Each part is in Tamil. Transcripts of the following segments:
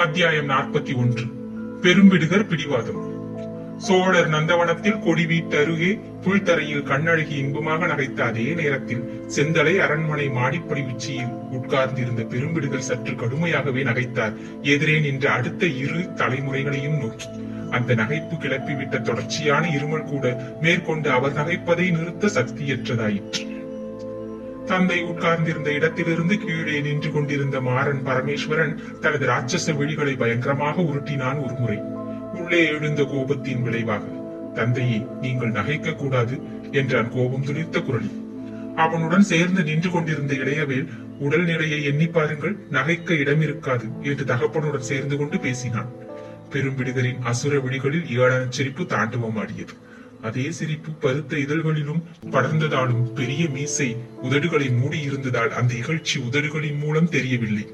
அத்தியாயம் நாற்பத்தி ஒன்று. பெரும்பிடுகர் பிடிவாதம். சோழர் நந்தவனத்தில் கொடி வீட்டருகே புல்தரையில் கண்ணழகி இன்பமாக நகைத்த அதே நேரத்தில் செந்தலை அரண்மனை மாடிப்படி உச்சியில் உட்கார்ந்திருந்த பெரும்பிடுகர் சற்று கடுமையாகவே நகைத்தார். எதிரே நின்ற அடுத்த இரு தலைமுறைகளையும் நோக்கி. அந்த நகைப்பு கிளப்பிவிட்ட தொடர்ச்சியான இருமல் கூட மேற்கொண்டு அவர் நகைப்பதை நிறுத்த சக்தியற்றதாயிற்று. தந்தை உட்கார்ந்திருந்த இடத்திலிருந்து கீழே நின்று கொண்டிருந்த மாறன் பரமேஸ்வரன் தனது ராட்சச விழிகளை பயங்கரமாக உருட்டினான் ஒரு முறை. உள்ளே எழுந்த கோபத்தின் விளைவாக தந்தையை நீங்கள் நகைக்க கூடாது என்றான் கோபம் துளிர்த்த குரலில் அவனுடன் சேர்ந்து நின்று கொண்டிருந்த இளையவேல் உடல்நிலையை எண்ணி பாருங்கள் நகைக்க இடம் இருக்காது என்று தகப்பனுடன் சேர்ந்து கொண்டு பேசினான். பெரும்பிடுகரின் அசுர விழிகளில் ஏழான சிரிப்பு தாண்டவம் ஆடியது. அதே சிரிப்பு பருத்த இதழ்களிலும் படர்ந்ததாலும் பெரிய மீசை உதடுகளை மூடி இருந்ததால் அந்த இகழ்ச்சி உதடுகளின் மூலம் தெரியவில்லை.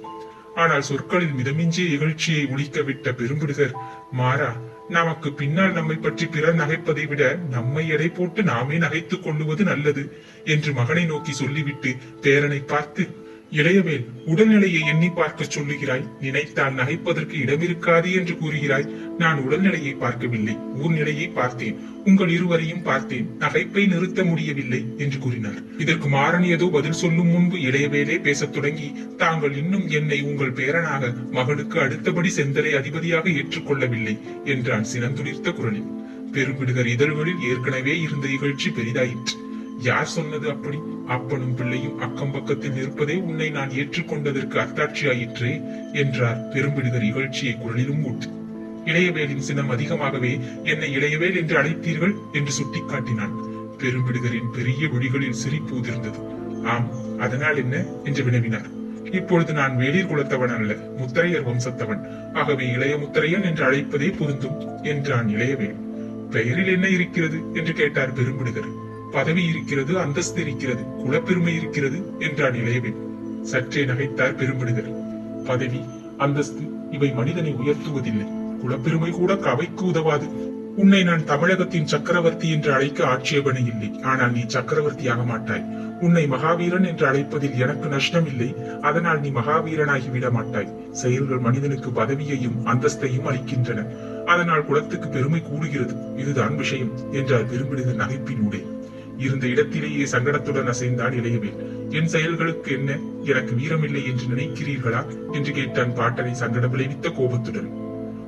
ஆனால் சொற்களில் மிதமிஞ்சிய இகழ்ச்சியை ஒழிக்க விட்ட பெரும்பிடுகர் மாறா நமக்கு பின்னால் நம்மை பற்றி பிறர் நகைப்பதை விட நம்மை எடை போட்டு நாமே நகைத்துக் கொள்ளுவது நல்லது என்று மகனை நோக்கி சொல்லிவிட்டு பேரனை பார்த்து இளையவேல் உடல்நிலையை எண்ணி பார்க்க சொல்லுகிறாய். நினைத்தால் நகைப்பதற்கு இடமிருக்காது என்று கூறுகிறாய். நான் உடல்நிலையை பார்க்கவில்லை. ஊர்நிலையை பார்த்தேன். உங்கள் இருவரையும் பார்த்தேன். நகைப்பை நிறுத்த முடியவில்லை என்று கூறினார். இதற்கு மாறன் ஏதோ பதில் சொல்லும் முன்பு இளையவேலே பேசத் தொடங்கி தாங்கள் இன்னும் என்னை உங்கள் பேரனாக மகனுக்கு அடுத்தபடி செந்தலை அதிபதியாக ஏற்றுக்கொள்ளவில்லை என்றான் சினந்துளிர்த்த குரலில். பெரும்பிடுகர் இதழ்களில் ஏற்கனவே இருந்த இகழ்ச்சி பெரிதாயிற்று. யார் சொன்னது அப்படி? அப்பனும் பிள்ளையும் அக்கம் பக்கத்தில் நிற்பதே உன்னை நான் ஏற்றுக்கொண்டதற்கு அத்தாட்சியாயிற்றே என்றார் பெரும்பிடுகர் இகழ்ச்சியை குரலிலும் ஊட்டி. இளையவேலின் சினம் அதிகமாகவே என்னை இளையவேல் என்று அழைத்தீர்கள் என்று சுட்டிக்காட்டினான். பெரும்பிடுகரின் பெரிய விழிகளில் சிரிப்பு உதிர்ந்தது. ஆம் அதனால் என்ன? என்று வினவினார். இப்பொழுது நான் வேளிர் குலத்தவன் அல்ல முத்தரையர் வம்சத்தவன். ஆகவே இளைய முத்தரையன் என்று அழைப்பதே பொருந்தும் என்றான் இளையவேல். பெயரில் என்ன இருக்கிறது? என்று கேட்டார் பெரும்பிடுகர் பதவி இருக்கிறது அந்தஸ்து இருக்கிறது குலப்பெருமை இருக்கிறது என்றான் இளையவன் சற்றே நகைத்தார் பெரும்பிடுகர் பதவி அந்தஸ்து இவை மனிதனை உயர்த்துவதில்லை. குலப்பெருமை கூட கவைக்கு உதவாது. உன்னை நான் தமிழகத்தின் சக்கரவர்த்தி என்று அழைக்க ஆட்சேபனை இல்லை. ஆனால் நீ சக்கரவர்த்தியாக மாட்டாய். உன்னை மகாவீரன் என்று அழைப்பதில் எனக்கு நஷ்டம் இல்லை அதனால் நீ மகாவீரனாகி விட மாட்டாய். செயல்கள் மனிதனுக்கு பதவியையும் அந்தஸ்தையும் அளிக்கின்றன. அதனால் குலத்துக்கு பெருமை கூடுகிறது. இதுதான் விஷயம் என்றார் பெரும்பிடுகர் நகைப்பினூடே இருந்த இடத்திலேயே சங்கடத்துடன் அசைந்தான் இளையவேல். என் செயல்களுக்கு என்ன? எனக்கு வீரமில்லை என்று நினைக்கிறீர்களா? என்று கேட்டான் பாட்டனை சங்கடம் விளைவித்த கோபத்துடன்.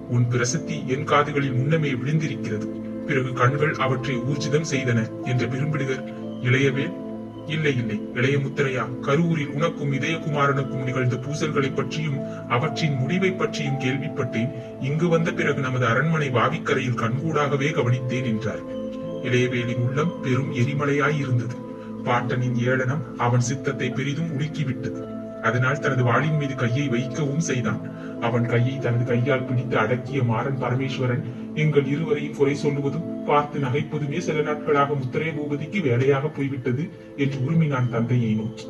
உன் பிரசித்தி என் காதுகளில் முன்னமே விழுந்திருக்கிறது. பிறகு கண்கள் அவற்றை ஊர்ஜிதம் செய்தன என்று பெரும்பிடுகர் இளையவேல்? இல்லை இல்லை. இளைய முத்திரையா கரூரில் உனக்கும் இதயகுமாரனுக்கும் நிகழ்ந்த பூசல்களை பற்றியும் அவற்றின் முடிவை பற்றியும் கேள்விப்பட்டேன். இங்கு வந்த பிறகு நமது அரண்மனை வாவிக்கரையில் கண்கூடாகவே கவனித்தேன் என்றார். இளையவேலின் உள்ளம் பெரும் எரிமலையாயிருந்தது. பாட்டனின் ஏளனம் அவன் சித்தத்தை பெரிதும் உலுக்கிவிட்டது. அதனால் தனது வாளின் மீது கையை வைக்கவும் செய்தான். அவன் கையை தனது கையால் பிடித்து அடக்கிய மாறன் பரமேஸ்வரன் எங்கள் இருவரையும் குறை சொல்லுவதும் பார்த்து நகைப்பதுமே சில நாட்களாக முத்திரை பூபதிக்கு வேலையாக போய்விட்டது என்று உருமினான் தந்தையை நோக்கி.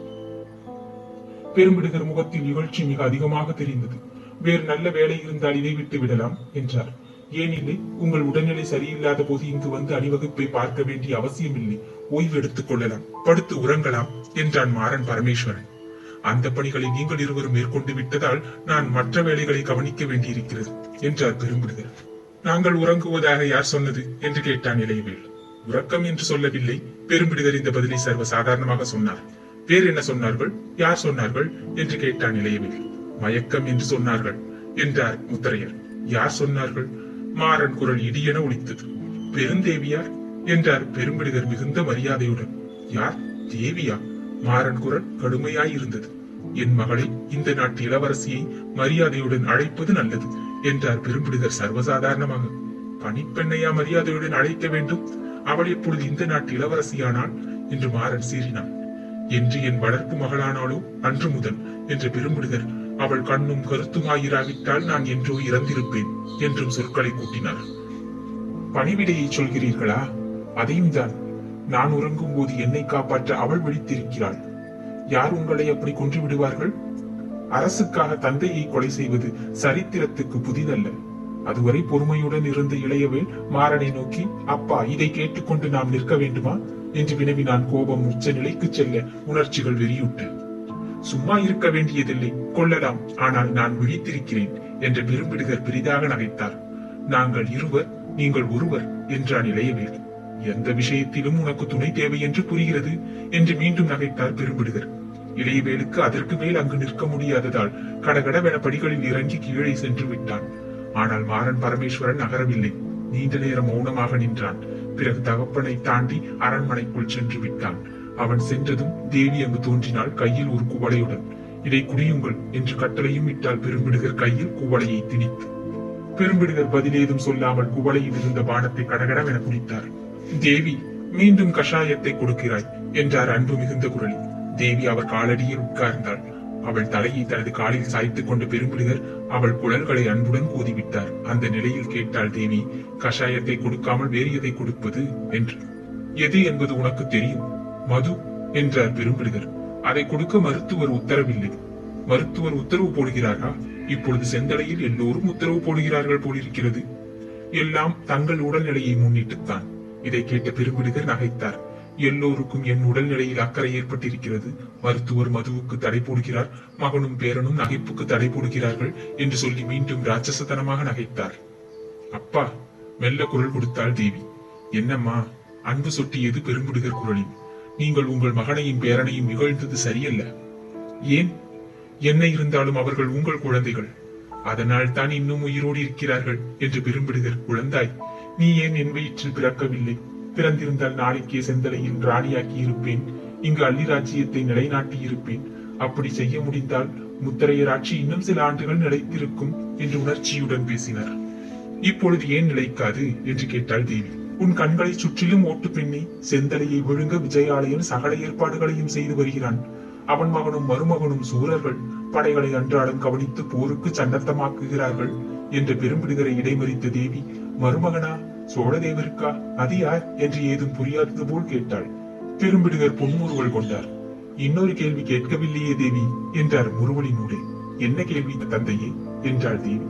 பெரும்பிடுகர் முகத்தில் இகழ்ச்சி மிக அதிகமாக தெரிந்தது. வேறு நல்ல வேலை இருந்தால் இதை விட்டு விடலாம் என்றார். ஏனெனில் உங்கள் உடல்நிலை சரியில்லாத போது இங்கு வந்து அணிவகுப்பை பார்க்க வேண்டிய அவசியமில்லை. ஓய்வு எடுத்துக் கொள்ளலாம். படுத்து உறங்கலாம் என்றான் மாறன் பரமேஸ்வரன். அந்த பணிகளை நீங்கள் இருவரும் மேற்கொண்டு விட்டதால் நான் மற்ற வேலைகளை கவனிக்க வேண்டியிருக்கிறது என்றார் பெரும்பிடுகர் நாங்கள் உறங்குவதாக யார் சொன்னது? என்று கேட்டான் இளையவேல். உறக்கம் என்று சொல்லவில்லை பெரும்பிடுதல் இந்த பதிலை சர்வ சாதாரணமாக சொன்னார். வேறு என்ன சொன்னார்கள்? யார் சொன்னார்கள்? என்று கேட்டான் இளையவேல். மயக்கம் என்று சொன்னார்கள் என்றார் முத்தரையர். யார் சொன்னார்கள்? மாறன் குரல் இடியென ஒலித்தது. பெருந்தேவியார் என்றார் பெரும்பிடுகர் மிகுந்த மரியாதையுடன். யார்? தேவியா? மாறன் குரல் கடுமையாய் இருந்தது என் மகளை இந்த நாட்டு இளவரசியை மரியாதையுடன் அழைப்பது நல்லது என்றார் பெரும்பிடுகர் சர்வசாதாரணமாக. பனிப்பெண்ணையா மரியாதையுடன் அழைக்க வேண்டும்? அவள் இப்பொழுது இந்த நாட்டு இளவரசியானாள்? என்று மாறன் சீறினான். என்று என் வளர்ப்பு மகளானாலோ அன்று முதல் என்று பெரும்பிடுகர் அவள் கண்ணும் கருத்துமாயிராவிட்டால் நான் என்றோ இறந்திருப்பேன் என்றும் சொற்களை கூட்டினார் பணிவிடையை சொல்கிறீர்களா? அதையும் தான். நான் உறங்கும் போது என்னை காப்பாற்ற அவள் விழித்திருக்கிறாள். யார் உங்களை அப்படி கொன்று விடுவார்கள்? அரசுக்காக தந்தையை கொலை செய்வது சரித்திரத்துக்கு புதிதல்ல. அதுவரை பொறுமையுடன் இருந்த இளையவேல் மாறனை நோக்கி அப்பா இதை கேட்டுக்கொண்டு நாம் நிற்க வேண்டுமா? என்று வினவினான் கோபம் உச்ச நிலைக்கு செல்ல உணர்ச்சிகள் வெறியுட்டு சும்மா இருக்க வேண்டியதில்லை. கொள்ளலாம். ஆனால் நான் விழித்திருக்கிறேன் என்று பெரும்பிடுகர் பெரிதாக நகைத்தார். நாங்கள் இருவர் நீங்கள் ஒருவர் என்றான் இளையவேல். எந்த விஷயத்திலும் உனக்கு துணை தேவை என்று புரிகிறது என்று மீண்டும் நகைத்தார் பெரும்பிடுகர் இளையவேலுக்கு அதற்கு மேல் அங்கு நிற்க முடியாததால் கடகடவென படிகளில் இறங்கி கீழே சென்று விட்டான். ஆனால் மாறன் பரமேஸ்வரன் நகரவில்லை. நீண்ட நேரம் மௌனமாக நின்றான். பிறகு தகப்பனை தாண்டி அரண்மனைக்குள் சென்று விட்டான். அவன் சென்றதும் தேவி அங்கு தோன்றினாள் கையில் ஒரு குவளையுடன். இதை குடியுங்கள் என்று கட்டளையும் இட்டால் பெரும்பிடுகர் கையில் குவளையை திணித்து. பெரும்பிடுகர் பதிலேதும் சொல்லாமல் குவளையில் இருந்த பானத்தை கடகடவென குடித்தார். தேவி மீண்டும் கஷாயத்தை கொடுக்கிறாய் என்றார் அன்பு மிகுந்த குரலில். தேவி அவர் காலடியில் உட்கார்ந்தாள். அவள் தலையை தனது காலில் சாய்த்துக் கொண்ட பெரும்பிடுகர் அவள் குழல்களை அன்புடன் கூதிவிட்டார். அந்த நிலையில் கேட்டாள் தேவி கஷாயத்தை கொடுக்காமல் வேறு எதை கொடுப்பது? என்று. எது என்பது உனக்கு தெரியும் மது என்றார் பெரும்பிடுகர் அதை கொடுக்க மருத்துவர் உத்தரவில்லை. மருத்துவர் உத்தரவு போடுகிறாரா? இப்பொழுது செந்தலையில் எல்லோரும் உத்தரவு போடுகிறார்கள் போலிருக்கிறது. எல்லாம் தங்கள் உடல்நிலையை முன்னிட்டுத்தான். இதை கேட்ட பெரும்பிடுகர் நகைத்தார். எல்லோருக்கும் என் உடல்நிலையில் அக்கறை ஏற்பட்டிருக்கிறது. மருத்துவர் மதுவுக்கு தடை போடுகிறார். மகனும் பேரனும் நகைப்புக்கு தடை போடுகிறார்கள் என்று சொல்லி மீண்டும் ராட்சசத்தனமாக நகைத்தார். அப்பா மெல்ல குரல் கொடுத்தாள் தேவி. என்னம்மா அன்பு சொட்டியது பெரும்பிடுகர் குரலில். நீங்கள் உங்கள் மகனையும் பேரனையும் இகழ்ந்தது சரியல்ல. ஏன்? என்ன இருந்தாலும் அவர்கள் உங்கள் குழந்தைகள். அதனால் தான் இன்னும் உயிரோடு இருக்கிறார்கள் என்று பெரும்பிடுகர் குழந்தாய். நீ ஏன் என் வயிற்றில் பிறக்கவில்லை? பிறந்திருந்தால் நாளைக்கே செந்தலையில் ராணியாக்கி இருப்பேன். இங்கு அள்ளி ராஜ்யத்தை நிலைநாட்டி இருப்பேன். அப்படி செய்ய முடிந்தால் முத்தரையர் ஆட்சி இன்னும் சில ஆண்டுகள் நிலைத்திருக்கும் என்று உணர்ச்சியுடன் பேசினார். இப்பொழுது ஏன் நிலைக்காது? என்று கேட்டாள் தேவி. உன் கண்களை சுற்றிலும் ஓட்டு பின்னி செந்தலையை விழுங்க விஜயாலயன் சகல ஏற்பாடுகளையும் செய்து வருகிறான். அவன் மகனும் மருமகனும் சூரர்கள் படைகளை அன்றாடம் கவனித்து போருக்கு சன்னத்தமாக்குகிறார்கள் என்று பெரும்பிடுகிற இடைமறித்த தேவி மருமகனா சோழதேவருக்கா அது யார்? என்று ஏதும் புரியாதது போல் கேட்டாள். பெரும்பிடுகர் பொன்முறுவல் கொண்டார். இன்னொரு கேள்வி கேட்கவில்லையே தேவி என்றார் முருவலினூடே என்ன கேள்வி தந்தையே? என்றாள் தேவி.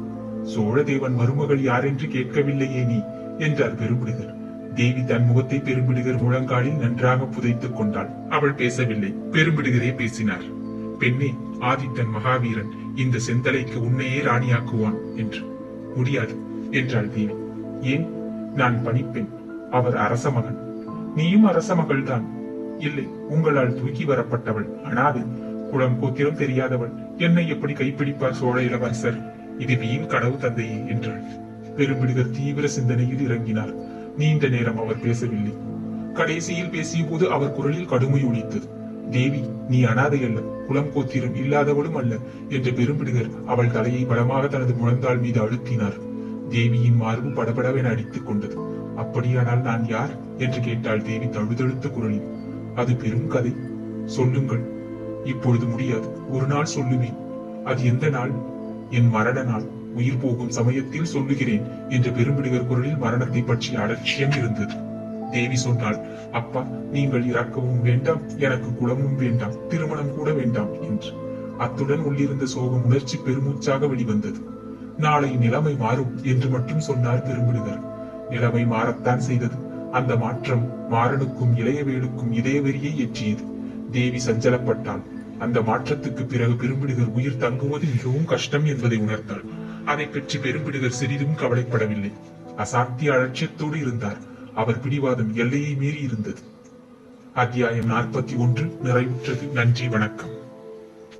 சோழதேவன் மருமகள் யார் என்று கேட்கவில்லையே நீ என்றார் பெரும்பிடுகர் தேவி தன் முகத்தை பெரும்பிடுகர் முழங்காலில் நன்றாக புதைத்துக் கொண்டாள். அவள் பேசவில்லை. பெரும்பிடுகரே பேசினார். பெண்ணே ஆதித்தன் மகாவீரன் இந்த செந்தலைக்கு உன்னையே ராணியாக்குவான் என்று. முடியாது என்றாள் தேவி. ஏன்? நான் பணிப்பெண். அவர் அரச மகன். நீயும் அரச மகள்தான். இல்லை உங்களால் தூக்கி வரப்பட்டவள். அனாதை. குளம் கோத்திரம் தெரியாதவள். என்னை எப்படி கைப்பிடிப்பார் சோழ இளவரசர்? இது வீண் கடவுள் தந்தையே என்றாள். பெரும்பிடுகர் தீவிர சிந்தனையில் இறங்கினார். நீண்ட நேரம் அவர் பேசவில்லை. கடைசியில் பேசிய போது அவர் குரலில் கடுமை ஒழித்தது தேவி நீ அனாதை அல்ல. குலம் கோத்திரம் இல்லாதவளும் அல்ல என்ற பெரும்பிடுகர் அவள் தலையை பலமாக தனது முழந்தாள் மீது அழுத்தினார். தேவியின் மார்பு படபடவென அடித்துக் கொண்டது. அப்படியானால் நான் யார்? என்று கேட்டாள் தேவி தழுதழுத்த குரலில். அது பெரும் கதை. சொல்லுங்கள். இப்பொழுது முடியாது. ஒரு நாள் சொல்லுவேன். அது எந்த நாள்? என் மரண நாள். உயிர் போகும் சமயத்தில் சொல்லுகிறேன் என்ற பெரும்பிடுகர் குரலில் மரணத்தை பற்றிய அலட்சியம் இருந்தது. தேவி சொன்னாள் அப்பா நீங்கள் இறக்கவும் வேண்டாம் எனக்கு குலமும் வேண்டாம் திருமணம் கூட வேண்டாம் என்று. அத்துடன் உள்ளிருந்த சோகம் உணர்ச்சி பெருமூச்சாக வெளிவந்தது. நாளை நிலைமை மாறும் என்று மட்டும் சொன்னார் பெரும்பிடுகர். நிலைமை மாறத்தான் செய்தது. அந்த மாற்றம் மாறனுக்கும் இளையவேலுக்கும் இதய வெறியை ஏற்றியது தேவி சஞ்சலப்பட்டாள். அந்த மாற்றத்துக்கு பிறகு பெரும்பிடுகர் உயிர் தங்குவது மிகவும் கஷ்டம் என்பதை உணர்ந்தாள். அதை பற்றி பெரும்பிடுகர் சிறிதும் கவலைப்படவில்லை. அசாத்திய அலட்சியத்தோடு இருந்தார். அவர் பிடிவாதம் எல்லையை மீறி இருந்தது. அத்தியாயம் நாற்பத்தி ஒன்று நிறைவுற்றது. நன்றி வணக்கம்.